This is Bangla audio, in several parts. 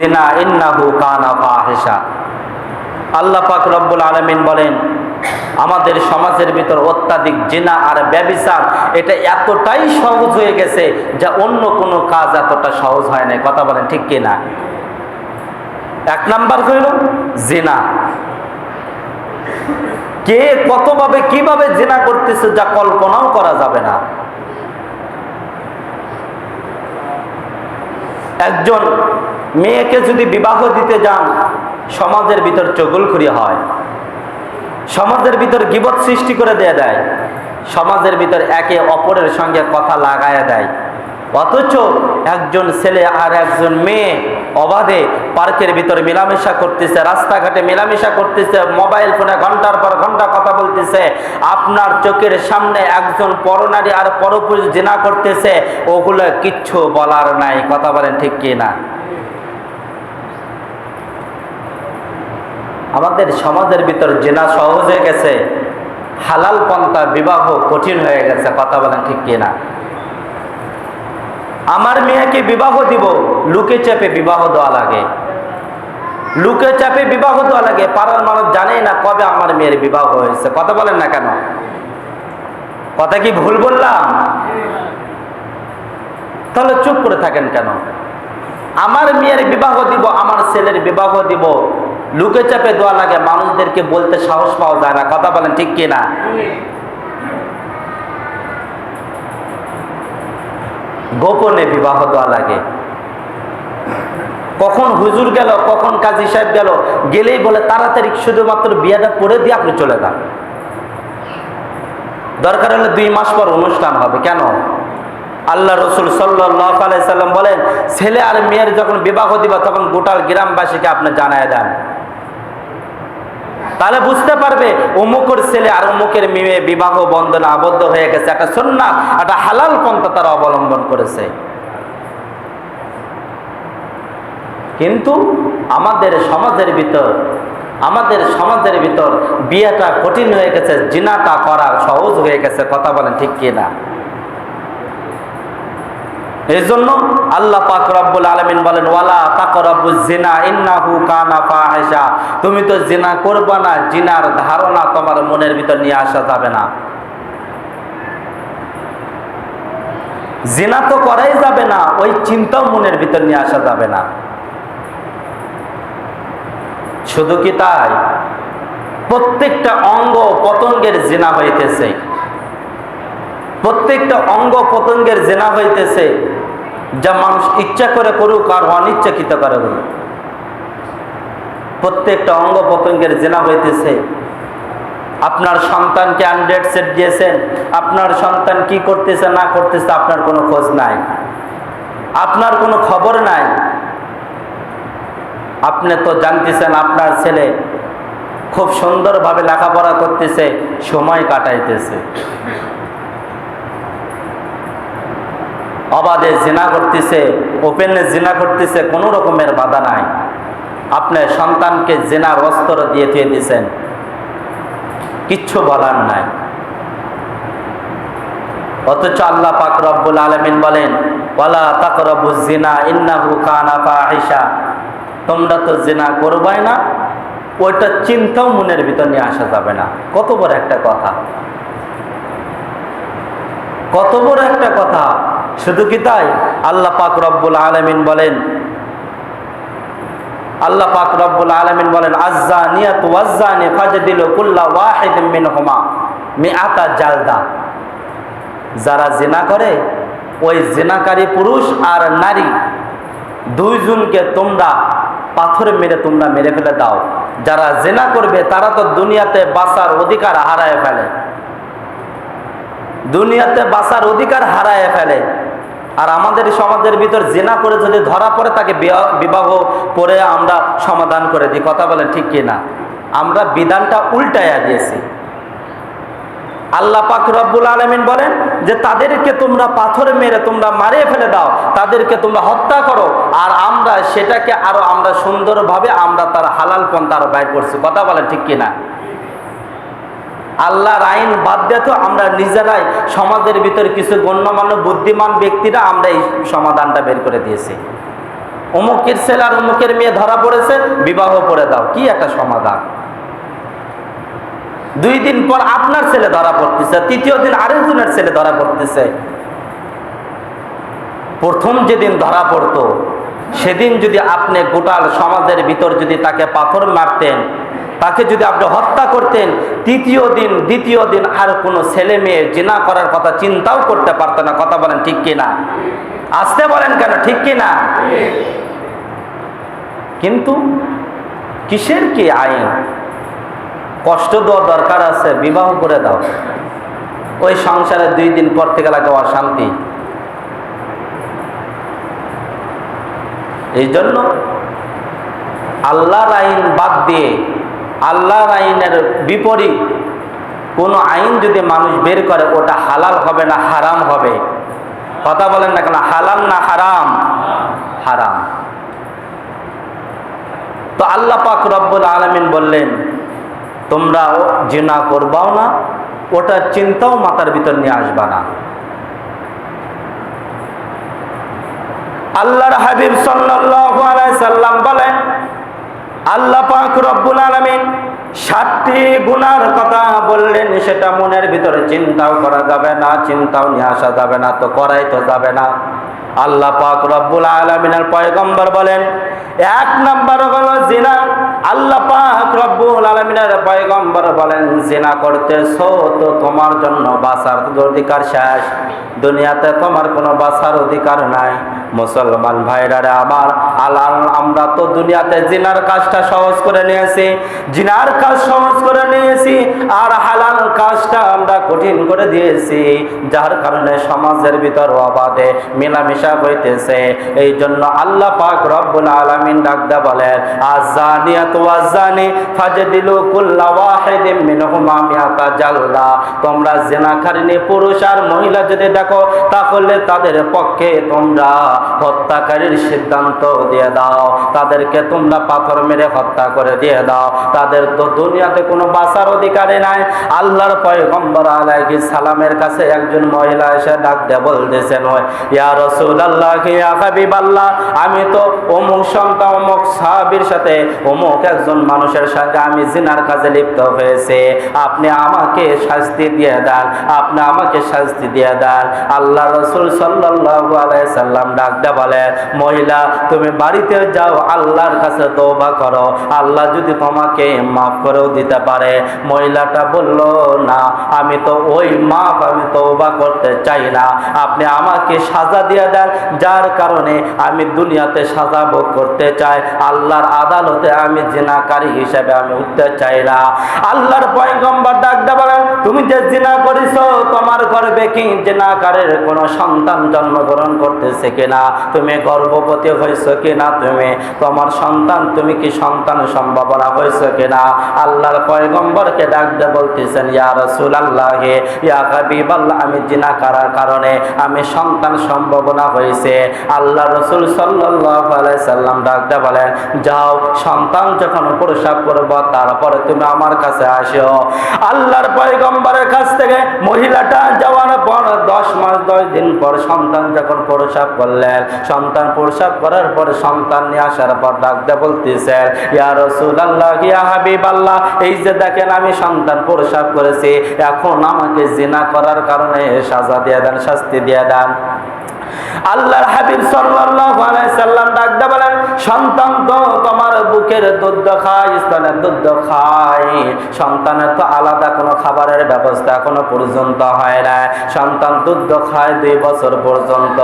জিনা ইন্নাহু কানা ফাহিশা। আল্লাহ পাক রব্বুল আলামিন বলেন, আমাদের সমাজের ভিতর অত্যাধিক জিনা আর ব্যবিচার, এটা এতটাই সহজ হয়ে গেছে যা অন্য কোনো কাজ এতটা সহজ হয় না কথা বলেন ঠিক কিনা এক নাম্বার হইল জিনা। কে কতভাবে কীভাবে জিনা করতেছে যা কল্পনাও করা যাবে না। একজন মেয়েকে যদি বিবাহ দিতে যান, সমাজের ভিতর চগুলখুরি হয়। সমাজের ভিতর গিবত সৃষ্টি করে দিয়ে দেয়। সমাজের ভিতর একে অপরের সঙ্গে কথা লাগায় দেয়। অথচ একজন ছেলে আর একজন মেয়ে অবাধে পার্কের ভিতরে মেলামেশা করতেছে, রাস্তাঘাটে মেলামেশা করতেছে, মোবাইল ফোনে ঘণ্টার পর ঘণ্টা কথা বলতেছে। আপনার চোখের সামনে একজন পরনারী আর পরপুরুষ জেনা করতেছে, ওগুলো কিচ্ছু বলার নাই, কথা বলেন ঠিক কি না আমাদের সমাজের ভিতর জেনা সহজ হয়ে গেছে, হালাল পন্থা বিবাহ কঠিন হয়ে গেছে, কথা বলেন ঠিক কি না আমার মেয়েকে বিবাহ দিব, লুকে চেপে বিবাহ দেওয়া লাগে। লুকে চাপে বিবাহ দেওয়া লাগে, পাড়ার মানুষ জানে না কবে আমার মেয়ের বিবাহ হয়েছে, কথা বলেন না কেন? কথা কি ভুল বললাম? তাহলে চুপ করে থাকেন কেন? আমার মেয়ের বিবাহ দিব, আমার ছেলের বিবাহ দিব লুকে চাপে দেওয়া লাগে, মানুষদেরকে বলতে সাহস পাওয়া যায় না। কথা বলেন ঠিক কিনা? গোপনে বিবাহ দেওয়া লাগে। কখন হুজুর গেল, কখন কাজী সাহেব গেল, গেলেই বলে, তাড়াতাড়ি শুধুমাত্র বিয়েটা পড়ে দিয়ে আপনি চলে যান। দরকার হলে দুই মাস পর অনুষ্ঠান হবে। কেন? আল্লাহ রসুল সাল্লাহ সাল্লাম বলেন, ছেলে আর মেয়ের যখন বিবাহ দিবা, তখন গোটাল গ্রামবাসীকে আপনি জানায় দেন। তাহলে বুঝতে পারবে, অমুকের ছেলে আর অমুকের মেয়ে বিবাহ বন্ধনে আবদ্ধ হয়ে গেছে। একটা সন্ন্যাস একটা হালাল পন্থা তারা অবলম্বন করেছে। কিন্তু আমাদের সমাজের ভিতর, আমাদের সমাজের ভিতর বিয়েটা কঠিন হয়ে গেছে, জিনাটা করা সহজ হয়ে গেছে, কথা বলেন ঠিক কি না এই জন্য আল্লাহ পাক রব্বুল আলমিন বলেন, ওয়ালা তাকরাবু জিনা ইন্নাহু কানা ফাহিশা। তুমি তো জিনা করবা না জিনার ধারণা তোমার মনের ভিতর নিয়ে আসা যাবে না। জিনা তো করাই যাবে না, ওই চিন্তাও মনের ভিতর নিয়ে আসা যাবে না। শুধু কি তাই? প্রত্যেকটা অঙ্গ পতঙ্গের জেনা হইতেছে। প্রত্যেকটা অঙ্গ পতঙ্গের জেনা হইতেছে। যা মানুষ ইচ্ছা করে করুক আর অনিচ্ছাকৃত করে করুক প্রত্যেকটা অঙ্গ পতঙ্গের জেনা হইতেছে। আপনার সন্তানকে আন্ড্রেড সেট দিয়েছেন, আপনার সন্তান কি করতেছে, না করতেছে, আপনার কোনো খোঁজ নাই। আপনার কোনো খবর নাই। আপনি তো জানতেছেন আপনার ছেলে খুব সুন্দরভাবে লেখাপড়া করতেছে, সময় কাটাইতেছে। অবাধে জিনা করতেছে, ওপেনে জিনা করতেছে, কোনো রকমের বাধা নাই। আপনি সন্তানকে জেনার অস্ত্র দিয়ে থুয়ে দিয়েছেন। কিচ্ছু বলার নাই। অথচ আল্লাহ পাক রব্বুল আলমিন বলেন, ওয়ালা তাকরবু জিনা ইন্নাহু কানা ফাহিশা। তোমরা তো জেনা করবাই না, ওইটা চিন্তাও মনের ভিতর নিয়ে আসা যাবে না। কত বড় একটা কথা। কত বড় একটা কথা। শুধু কি তাই? আল্লাহ পাক রব্বুল আলমিন বলেন, আল্লাহ পাক রব্বুল আলমিন বলেন আজ্জা নিয়াত ওয়াজ্জানি ফাজদিল কুল্লা ওয়াহিদ মিন হুমা মিআতা জালদা। যারা জেনা করে, ওই জেনাকারী পুরুষ আর নারী দুইজনকে তোমরা পাথর মেরে তোমরা মেরে ফেলে দাও। যারা জেনা করবে, তারা তো দুনিয়াতে বাঁচার অধিকার হারায় ফেলে। দুনিয়াতে বাঁচার অধিকার হারায় ফেলে। আর আমাদের সমাজের ভিতর জেনা করে যদি ধরা পড়ে, তাকে বিবাহ করে আমরা সমাধান করে দিই। কথা বলেন ঠিক কি না? আমরা বিধানটা উল্টাইয়া দিয়েছি। আল্লাহ পাক রব্বুল আলমিন বলেন যে, তাদেরকে তোমরা পাথর মেরে তোমরা মারিয়ে ফেলে দাও, তাদেরকে তোমরা হত্যা করো, আর আমরা সেটাকে আরও আমরা সুন্দরভাবে আমরা তার হালাল পন্থা আরও ব্যয় করছি। কথা বলেন ঠিক কিনা আল্লাহর আইন বাদ দিয়ে তো আমরা নিজেরাই সমাজের ভিতরে কিছু গণ্যমান্য বুদ্ধিমান ব্যক্তিরা আমরা এই সমাধানটা বের করে দিয়েছি। অমুকের ছেলে আর অমুকের মেয়ে ধরা পড়েছে, বিবাহ করে দাও, কি একটা সমাধান? দুই দিন পর আপনার ছেলে ধরা পড়তেছে, তৃতীয় দিন আরেকজনের ছেলে ধরা পড়তেছে। প্রথম যেদিন ধরা পড়তো, সেদিন যদি আপনি গোটাল সমাজের ভিতর যদি তাকে পাথর মারতেন তাকে যদি আপনি হত্যা করতেন, তৃতীয় দিন, দ্বিতীয় দিন আর কোনো ছেলে মেয়ে জিনা করার কথা চিন্তাও করতে পারতো না। কথা বলেন ঠিক কিনা? আসতে বলেন কেন? ঠিক কিনা? কিন্তু কিসের কি আইন? কষ্ট দেওয়া দরকার আছে, বিবাহ করে দাও। ওই সংসারে দুই দিন পর থেকে লাগে অশান্তি। এই জন্য আল্লাহর আইন বাদ দিয়ে আল্লাহর আইনের বিপরীত কোনো আইন যদি মানুষ বের করে, ওটা হালাল হবে না হারাম হবে? কথা বলেন না কেন? হালাল না হারাম? হারাম। তো আল্লাহ পাক রব্বুল আলমিন বললেন, তোমরা জিনা করবাও না ওটার চিন্তাও মাথার ভিতর নিয়ে আসবা না। আল্লাহর হাবিব সাল্লাম বলেন আল্লাহ পাক রব্বুল আলমিন সাতটি গুনার কথা বললেন, সেটা মনের ভিতরে চিন্তাও করা যাবে না, চিন্তাও নিয়ে আসা যাবে না, তো করাই তো যাবে না। আল্লাহ পাক রব্বুল আলামিনের পয়গম্বর বলেন, এক নাম্বার হলো জিনা। আল্লাহ পাক রব্বুল আলামিনের পয়গম্বর বলেন, জিনা করতেছো তো তোমার জন্য বাঁচার অধিকার শেষ। দুনিয়াতে তোমার কোনো বাঁচার অধিকার নাই। মুসলমান ভাইরারে আমার, আলাল, আমরা তো দুনিয়াতে জিনার কাজটা সহজ করে নিয়েছি, জিনার কাজ সহজ করে নিয়েছি, আর হালাল কাজটা আমরা কঠিন করে দিয়েছি, যার কারণে সমাজের ভিতর অবাধে, মেলামেশা হইতেছে। এই জন্য আল্লাহ পাক রব্বুল আলামিন ডাকদা বলেন আজানিয়াত ওয়াজানি ফাজদিলু কুল্লা ওয়াহিদিম মিনহুমা মিয়াতা জাল্লা। তোমরা জিনাকারিনী পুরুষ আর মহিলা যদি দেখো, তাহলে তাদের পক্ষে তোমরা হত্যাকারীর সিদ্ধান্ত দিয়ে দাও। তাদেরকে তোমরা পাথর মেরে হত্যা করে দিয়ে দাও। তাদের তো দুনিয়াতে কোনো বাঁচার অধিকারই নাই। আল্লাহর পয়গম্বর আলাইহি সালামের কাছে একজন মহিলা এসে ডাক দিয়ে বলতেছেন ইয়া রাসূলুল্লাহ আমি তো অমুক সন্তান, অমুক সাহাবীর সাথে অমুক একজন মানুষের সাথে আমি জিনার কাজে লিপ্ত হয়েছে। আপনি আমাকে শাস্তি দিয়ে দেন, আপনি আমাকে শাস্তি দিয়ে দেন। আল্লাহ রসুল সাল্লাম ডাক দিয়ে বলে, মহিলা, তুমি বাড়িতে যাও, আল্লাহর কাছে তওবা করো। আল্লাহ যদি তোমাকে মাফ করেও দিতে পারে। মহিলাটা বলল, না, আমি তো ওই মাফ, আমি তওবা করতে চাই না। আপনি আমাকে সাজা দিয়ে দেন যার কারণে আমি দুনিয়াতে সাজা ভোগ করতে চাই। আল্লাহর আদালতে আমি জিনাকারী হিসেবে আমি উঠতে চাই না। আল্লাহর পয়গম্বর ডাক দিয়ে বলেন, তুমি যে জিনা করিছো, তোমার গর্বে কি জিনাকারের কোনো সন্তান জন্মগ্রহণ করতেছে কিনা? তুমি গর্ভবতী হয়েছো কিনা তুমি? তোমার সন্তান, তুমি কি সন্তান সম্ভাবনা হয়েছে কিনা? আল্লাহর পয়গম্বরকে ডাক দিয়ে বলতেছেন, ইয়া রসুল আল্লাহ ইয়া হাবিবাল্লাহ, আমি জিনা করার কারণে আমি সন্তান সম্ভাবনা হয়েছে আল্লাহ রসুল সাল্লাম ডাক দিয়ে বলেন, যাও, সন্তান যখন প্রসাব করব, তারপরে তুমি আমার কাছে আসো আল্লাহর পয়গম্বরের কাছ থেকে মহিলাটা যাওয়ার পর দশ মাস, দশ দিন পর সন্তান যখন প্রসাব করলেন, সন্তান প্রসাব করার পর সন্তান নিয়ে আসার পর ডাকতে বলতেছেন ইয়া রসুল আল্লাহ ইয়া হাবিব আল্লাহ এই যে দেখেন আমি সন্তান প্রসাব করেছি, এখন আমাকে জিনা করার কারণে সাজা দিয়ে দেন, শাস্তি দিয়ে দেন। আল্লাহর হাবিব সাল্লাল্লাহু আলাইহি সাল্লাম ডাক দিয়ে বলেন, সন্তান তো তোমার বুকের দুধ খায়, স্তনের দুধ খায়। সন্তানের তো আলাদা কোনো খাবারের ব্যবস্থা এখনও পর্যন্ত হয় না। সন্তান দুধ খায় দুই বছর পর্যন্ত।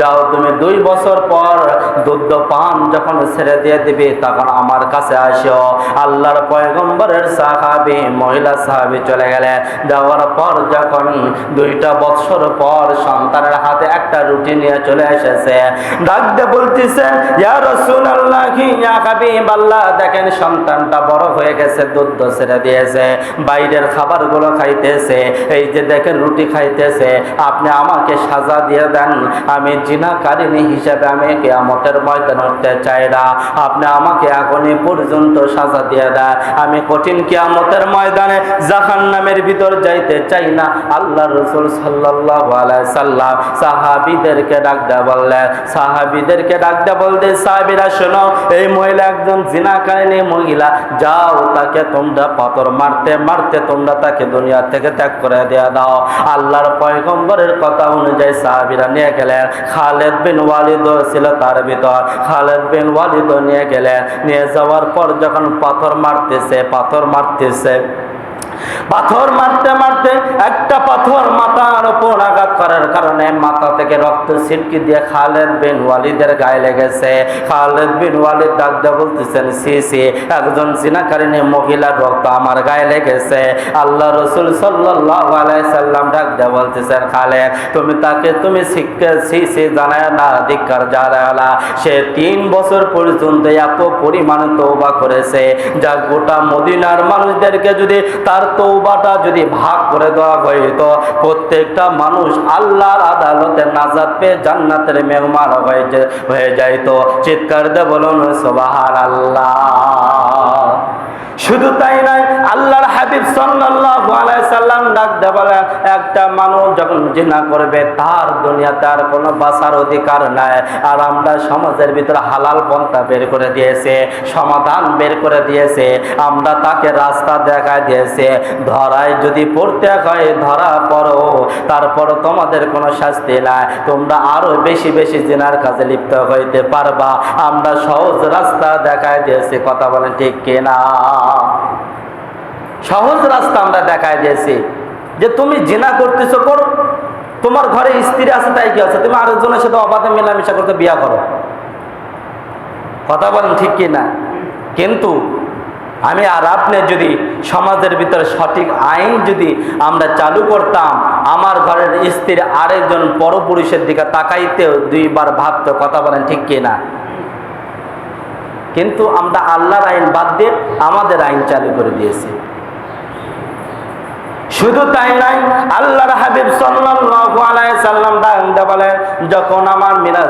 যাও তুমি দুই বছর পর দুধ পান যখন ছেড়ে দিয়ে দিবে, তখন আমার কাছে আসো আল্লাহর পয়গম্বরের সাহাবি, মহিলা সাহাবি চলে গেলে যাওয়ার পর যখন দুইটা বছর পর সন্তানের হাতে একটা রুটি নিয়ে চলে এসেছে। ডাকতে বলতেছে দেখেন সন্তানটা বড় হয়ে গেছে, দুধ ছেড়ে দিয়েছে, বাইরের খাবারগুলো খাইতেছে, এই যে দেখেন রুটি খাইতেছে, আপনি আমাকে সাজা দিয়ে দেন, আমি জিনাকারিনী হিসেবে আমি কেয়ামতের ময়দান উঠতে চাই না, আপনি আমাকে এখনই পর্যন্ত সাজা দিয়ে দেন, আমি কঠিন কেয়ামতের ময়দানে জাহান নামের ভিতর যাইতে চাই না। আল্লাহ রসুল আলাইহি সাল্লাম সাহাবীদের সাহাবিদেরকে ডাক বললে, সাহাবিদেরকে ডাক বলতে, সাহাবিরা শোনো, এই মহিলা একজন জিনাকারিনী মহিলা, যাও তাকে তোমরা পাথর মারতে মারতে তোমরা তাকে দুনিয়া থেকে ত্যাগ করে দেয়া দাও। আল্লাহর পয়গম্বরের কথা অনুযায়ী সাহাবিরা নিয়ে গেলেন। খালেদ বিন ওয়ালিদ ছিল তার ভিতর। খালেদ বিন ওয়ালিদ নিয়ে গেলেন। নিয়ে যাওয়ার পর যখন পাথর মারতেছে পাথর মারতেছে পাথর মারতে মারতে একটা পাথর মাথার ওপর আঘাত করার কারণে মাথা থেকে রক্ত ছিটকি দিয়ে খালেদ বিন ওয়ালিদের গায়ে লেগেছে। খালেদ বিন ওয়ালিদ ডাক বলতেছেন, সি সি, একজন জিনাকারিনী মহিলার রক্ত আমার গায়ে লেগেছে। আল্লাহ রসুল সাল্লাল্লাহু আলাইহি সাল্লাম ডাক বলতেছেন, খালেদ, তুমি তাকে তুমি শিক্ষা, সি সি জানায় না, ধিক্কার জানালা সে তিন বছর পর্যন্ত এত পরিমাণ তৌবা করেছে। যা গোটা মদিনার মানুষদেরকে যদি তার তৌবাটা যদি ভাগ করে দেওয়া হইতো প্রত্যেকটা মানুষ আল্লাহর আদালতে নাজাদ পেয়ে জান্নাতের মেহমান হয়ে হয়ে যাইতো। চিৎকার দে বলুন সবাহার আল্লাহ শুধু তাই নয়, আল্লাহর হাবিব সাল্লাম ডাক বলেন একটা মানুষ যখন জিনা করবে, তার দুনিয়াতে আর কোনো বাঁচার অধিকার নাই। আর আমরা সমাজের ভিতরে হালাল পন্থা বের করে দিয়েছে, সমাধান বের করে দিয়েছে, আমরা তাকে রাস্তা দেখায় দিয়েছে। ধরায় যদি পড়তে হয়, ধরা পড়ো তারপর তোমাদের কোনো শাস্তি নাই। তোমরা আরও বেশি বেশি জিনার কাজে লিপ্ত হইতে পারবা। আমরা সহজ রাস্তা দেখায় দিয়েছি, কথা বলেন ঠিক কিনা? সহজ রাস্তা আমরা দেখায় দিয়েছি। যে তুমি জিনা করতেছো, করো। তোমার ঘরে স্ত্রী আছে, তাই কি আছে? তুমি আরেকজনের সাথে অবাধে মেলামেশা করতে বিয়া করো। কথা বলেন ঠিক কি না কিন্তু আমি আর আপনি যদি সমাজের ভিতরে সঠিক আইন যদি আমরা চালু করতাম, আমার ঘরের স্ত্রী আরেকজন পরপুরুষের দিকে তাকাইতেও দুইবার ভাবতো, কথা বলেন ঠিক কি না কিন্তু আমরা আল্লাহর আইন বাদ দিয়ে আমাদের আইন চালু করে দিয়েছি। শুধু তাই নাই আল্লাহর হাবিব সাল্লাম ডাক বলেন, যখন আমার মিরাজ